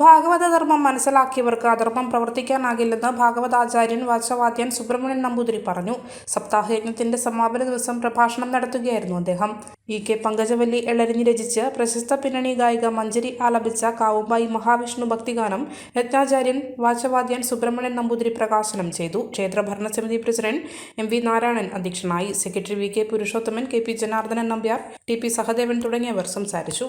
ഭാഗവത ധർമ്മം മനസ്സിലാക്കിയവർക്ക് അധർമ്മം പ്രവർത്തിക്കാനാകില്ലെന്ന് ഭാഗവതാചാര്യൻ വാചവാദ്യൻ സുബ്രഹ്മണ്യൻ നമ്പൂതിരി പറഞ്ഞു. സപ്താഹയജ്ഞത്തിന്റെ സമാപന ദിവസം പ്രഭാഷണം നടത്തുകയായിരുന്നു അദ്ദേഹം. ഇ കെ പങ്കജവല്ലി എളരിഞ്ഞി രചിച്ച് പ്രശസ്ത പിന്നണി ഗായിക മഞ്ജരി ആലപിച്ച കാവുമ്പായി മഹാവിഷ്ണു ഭക്തിഗാനം യജ്ഞാചാര്യൻ വാചവാദ്യൻ സുബ്രഹ്മണ്യൻ നമ്പൂതിരി പ്രകാശനം ചെയ്തു. ക്ഷേത്ര ഭരണസമിതി പ്രസിഡന്റ് എം വി നാരായണൻ അധ്യക്ഷനായി. Secretary V K Purushothaman K P Janardanan Nambiar T P Sahadevan തുടങ്ങിയവർ സംസാരിച്ചു.